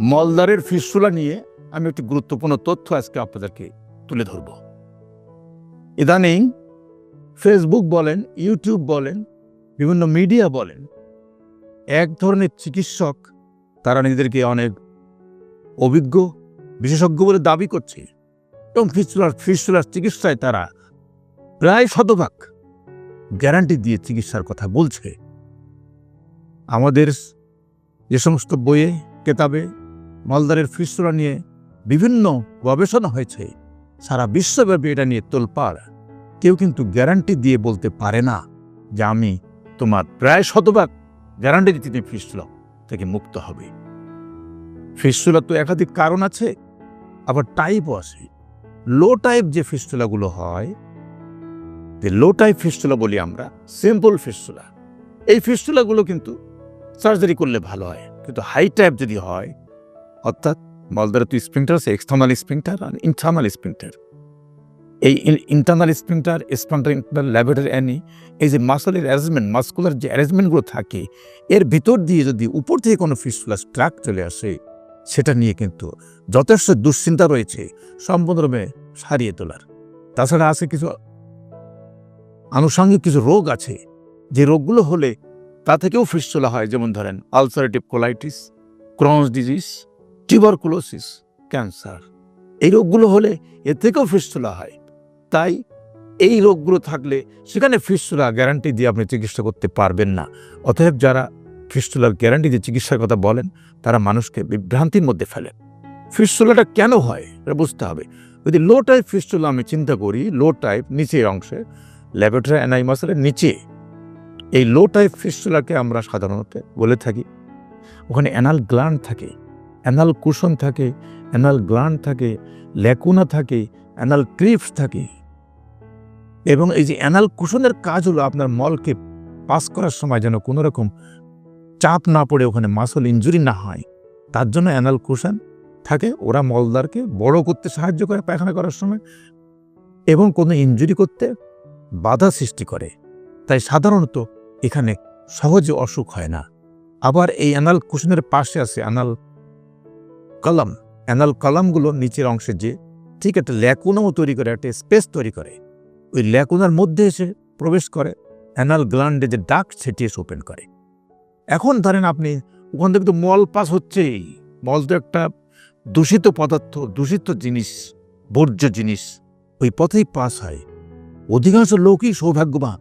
মলদারের ফিসুলা নিয়ে আমি একটি গুরুত্বপূর্ণ তথ্য আজকে আপনাদেরকে তুলে ধরব। ইদানিং ফেসবুক বলেন ইউটিউব বলেন, বিভিন্ন মিডিয়া বলেন, এক ধরনের চিকিৎসক তারা নিজেদেরকে অনেক অভিজ্ঞ, বিশেষজ্ঞ বলে দাবি করছে এবং ফিসুলার ফিসুলার চিকিৎসায় তারা প্রায় শতভাগ গ্যারান্টি দিয়ে চিকিৎসার কথা বলছে। আমাদের যে সমস্ত বইয়ে, কেতাবে মলদারের ফিসুলা নিয়ে বিভিন্ন গবেষণা হয়েছে। সারা বিশ্বব্যাপী এটা নিয়ে তোলপাড়। কেউ কিন্তু গ্যারান্টি দিয়ে বলতে পারে না যে আমি তোমার প্রায় শতভাগ গ্যারান্টি দিতে তুমি ফিসুলা থেকে মুক্ত হবে। ফিসুলা তো একাধিক কারণ আছে, আবার টাইপও আছে। লো টাইপ যে ফিস্টুলাগুলো হয় লো টাইপ ফিস্টুলা বলি আমরা সিম্পল ফিস্টুলা এই ফিস্টুলাগুলো কিন্তু সার্জারি করলে ভালো হয়, কিন্তু হাই টাইপ যদি হয় অর্থাৎ মলদারে তো স্প্রিংটার আছে এক্সটার্নাল স্প্রিংটার আর ইন্টারনাল স্প্রিংটার এই internal sphincter sphincter internal laboratory any এই যে মাসলের অ্যারেঞ্জমেন্ট মাস্কুলার যে অ্যারেঞ্জমেন্টগুলো থাকে, এর ভিতর দিয়ে যদি উপর থেকে কোনো ফিস্টুলা স্ট্রাক চলে আসে, সেটা নিয়ে কিন্তু যথেষ্ট দুশ্চিন্তা রয়েছে সম্পূর্ণরূপে সারিয়ে তোলার। তাছাড়া আছে কিছু আনুষঙ্গিক কিছু রোগ আছে, যে রোগগুলো হলে তা থেকেও ফিস্টুলা হয়, যেমন ধরেন ulcerative colitis Crohn's disease tuberculosis cancer এই রোগগুলো হলে এর থেকেও ফিস্টুলা হয়। তাই এই রোগগুলো থাকলে সেখানে ফিস্টুলা গ্যারান্টি দিয়ে আপনি চিকিৎসা করতে পারবেন না। অতএব যারা ফিস্টুলার গ্যারান্টি দিয়ে চিকিৎসার কথা বলেন, তারা মানুষকে বিভ্রান্তির মধ্যে ফেলেন ফিস্টুলাটা কেন হয়, এটা বুঝতে হবে। যদি লো টাইপ ফিস্টুলা আমি চিন্তা করি লো টাইপ নিচের অংশে ল্যাবরেটরি অ্যানাইমাসের নিচে, এই লো টাইপ ফিস্টুলাকে আমরা সাধারণত বলে থাকি। ওখানে অ্যানাল গ্ল্যান্ড থাকে। অ্যানাল কুশন থাকে, অ্যানাল গ্ল্যান্ড থাকে, ল্যাকুনা থাকে, অ্যানাল ক্রিপস থাকে। এবং এই যে অ্যানাল কুশনের কাজ হলো আপনার মলকে পাস করার সময় যেন কোনো রকম চাপ না পড়ে, ওখানে মাসল ইঞ্জুরি না হয়। তার জন্য অ্যানাল কুশন থাকে, ওরা মলদারকে বড় করতে সাহায্য করে পায়খানা করার সময় এবং কোনো ইঞ্জুরি করতে বাধা সৃষ্টি করে। তাই সাধারণত এখানে সহজে অসুখ হয় না। আবার এই অ্যানাল কুশনের পাশে আছে অ্যানাল কলাম। অ্যানাল কলামগুলো নিচের অংশে যে ঠিক একটা ল্যাকুনাও তৈরি করে, একটা স্পেস তৈরি করে। ওই ল্যাকুনার মধ্যে এসে প্রবেশ করে অ্যানাল গ্ল্যান্ডে যে ডাক সেটি এসে ওপেন করে। এখন ধরেন আপনি, ওখান থেকে তো মল পাস হচ্ছেই। মল তো একটা দূষিত পদার্থ, দূষিত জিনিস, বর্জ্য জিনিস। ওই পথেই পাস হয়। অধিকাংশ লোকই সৌভাগ্যবান।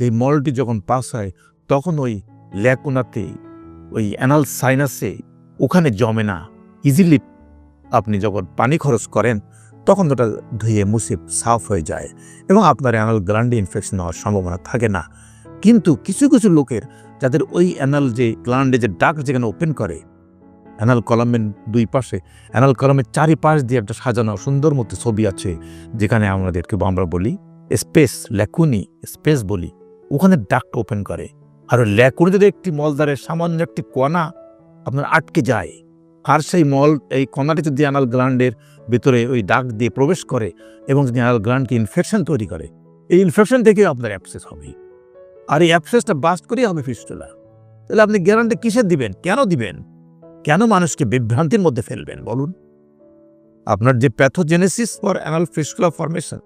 এই মলটি যখন পাস হয়, তখন ওই ল্যাকুনাতে, ওই অ্যানাল সাইনাসে ওখানে জমে না। ইজিলি আপনি যখন পানি খরচ করেন, তখন ওটা ধুয়ে মুছে সাফ হয়ে যায় এবং আপনার অ্যানাল গ্লান্ডে ইনফেকশন হওয়ার সম্ভাবনা থাকে না। কিন্তু কিছু কিছু লোকের যাদের ওই অ্যানাল যে গ্ল্যান্ডে, যে ডাক যেখানে ওপেন করে, অ্যানাল কলামের দুই পাশে, অ্যানাল কলামের চারিপাশ দিয়ে একটা সাজানো সুন্দর মতো ছবি আছে, যেখানে আমাদেরকে আমরা বলি স্পেস, ল্যাকুনি স্পেস বলি, ওখানে ডাকটা ওপেন করে। আর যদি একটি মলদারের সামান্য একটি কণা আপনার আটকে যায়। আর সেই মল এই কণাটি যদি অ্যানাল গ্ল্যান্ডের ভিতরে ওই ডাক দিয়ে প্রবেশ করে এবং যদি অ্যানাল গ্ল্যান্ডকে ইনফেকশন তৈরি করে, এই ইনফেকশন থেকে আপনার অ্যাপসেস হবে আর এই অ্যাপসেসটা বাস্ট করেই হবে ফিস্টুলা তাহলে আপনি গ্যারান্টি কিসের দিবেন? কেন দিবেন? কেন মানুষকে বিভ্রান্তির মধ্যে ফেলবেন? বলুন। আপনার যে pathogenesis for anal fistula formation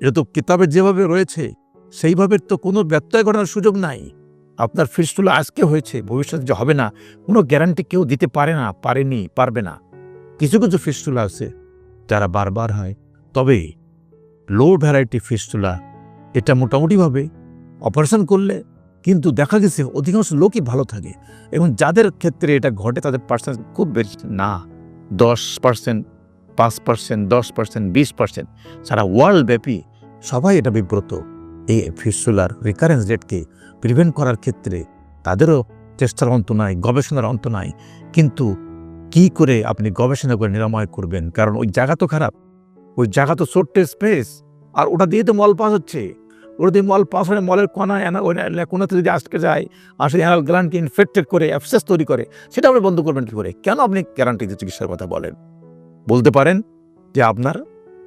এটা তো কিতাবে যেভাবে রয়েছে, সেইভাবে তো কোনো ব্যত্যয় ঘটানোর সুযোগ নাই। আপনার ফিস্টুলা আজকে হয়েছে, ভবিষ্যতে যে হবে না, কোনো গ্যারান্টি কেউ দিতে পারে না, পারেনি, পারবে না। কিছু কিছু ফিস্টুলা আছে যারা বারবার হয়। তবে লো ভ্যারাইটি ফিস্টুলা এটা মোটামুটিভাবে অপারেশন করলে কিন্তু দেখা গেছে অধিকাংশ লোকই ভালো থাকে এবং যাদের ক্ষেত্রে এটা ঘটে তাদের পার্সেন্ট খুব বেশি না। দশ পার্সেন্ট পাঁচ পার্সেন্ট দশ পার্সেন্ট বিশ পার্সেন্ট সারা ওয়ার্ল্ড ব্যাপী সবাই এটা বিব্রত। এই ফিস্টুলার রিকারেন্স রেটকে প্রিভেন্ট করার ক্ষেত্রে তাদেরও চেষ্টার অন্ত নাই, গবেষণার অন্ত নাই। কিন্তু কি করে আপনি গবেষণা করে নিরাময় করবেন? কারণ ওই জায়গা তো খারাপ। ওই জায়গা তো ছোট্ট স্পেস আর ওটা দিয়ে তো মল পাস হচ্ছে। ওটা দিয়ে মল পাস হলে মলের কণা এনা ওই কোনাতে যদি আটকে যায়, আর সেই অ্যানাল গ্ল্যান্ডকে ইনফেক্টেড করে অ্যাপসেস তৈরি করে, সেটা আপনি বন্ধ করবেন কী করে? কেন আপনি গ্যারান্টি দিয়ে চিকিৎসার কথা বলেন? বলতে পারেন যে আপনার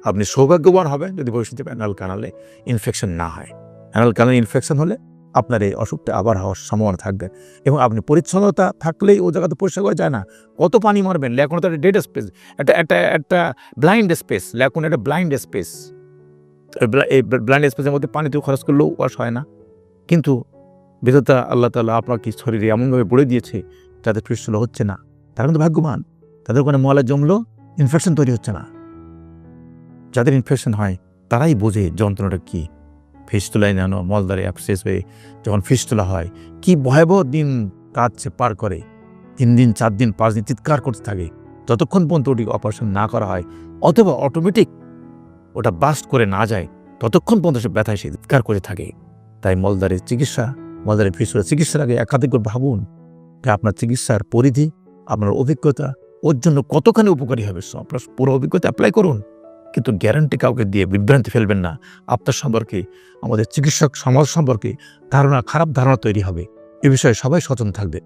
আপনি সৌভাগ্যবান হবেন যদি ভবিষ্যতে অ্যানাল কানালে ইনফেকশন না হয়। অ্যানাল কানাল ইনফেকশন হলে আপনার এই অসুখটা আবার হওয়ার সম্ভাবনা থাকবে এবং আপনি পরিচ্ছন্নতা থাকলেই ও জায়গাতে পরিষ্কার করা যায় না। কত পানি মারবেন? লেখন তো একটা ডেড স্পেস একটা একটা একটা ব্লাইন্ড স্পেস লেখন একটা ব্লাইন্ড স্পেস এই ব্লাইন্ড স্পেসের মধ্যে পানিতেও খরচ করলেও ওয়াশ হয় না। কিন্তু বিধাতা আল্লাহ তালা আপনাকে শরীরে এমনভাবে পড়ে দিয়েছে যাদের পৃষ্ঠল হচ্ছে না। তারা কিন্তু ভাগ্যবান। তাদের ওখানে ময়লা জমলো ইনফেকশন তৈরি হচ্ছে না। যাদের ইনফেকশন হয়, তারাই বোঝে যন্ত্রণাটা কী। ফিস্তুলায় নেন মলদারে অ্যাপসেস হয়ে যখন ফিস্তুলা হয়, কি ভয়াবহ দিন কাটছে পার করে। তিন দিন, চার দিন, পাঁচ দিন চিৎকার করতে থাকে। যতক্ষণ পর্যন্ত ওটি অপারেশন না করা হয়, অথবা অটোমেটিক ওটা বাস্ট করে না যায়, ততক্ষণ পর্যন্ত সে ব্যথায় সে চিৎকার করে থাকে। তাই মলদারের চিকিৎসা মলদারের ফিস্তুলা চিকিৎসার আগে একাধিক ভাবুন যে আপনার চিকিৎসার পরিধি, আপনার অভিজ্ঞতা, ওর জন্য কতখানি উপকারী হবে। আপনার পুরো অভিজ্ঞতা অ্যাপ্লাই করুন। কিন্তু গ্যারান্টি কাউকে দিয়ে বিভ্রান্তি ফেলবেন না। আপনার সম্পর্কে, আমাদের চিকিৎসক সমাজ সম্পর্কে ধারণা, খারাপ ধারণা তৈরি হবে। এ বিষয়ে সবাই সচেতন থাকবে।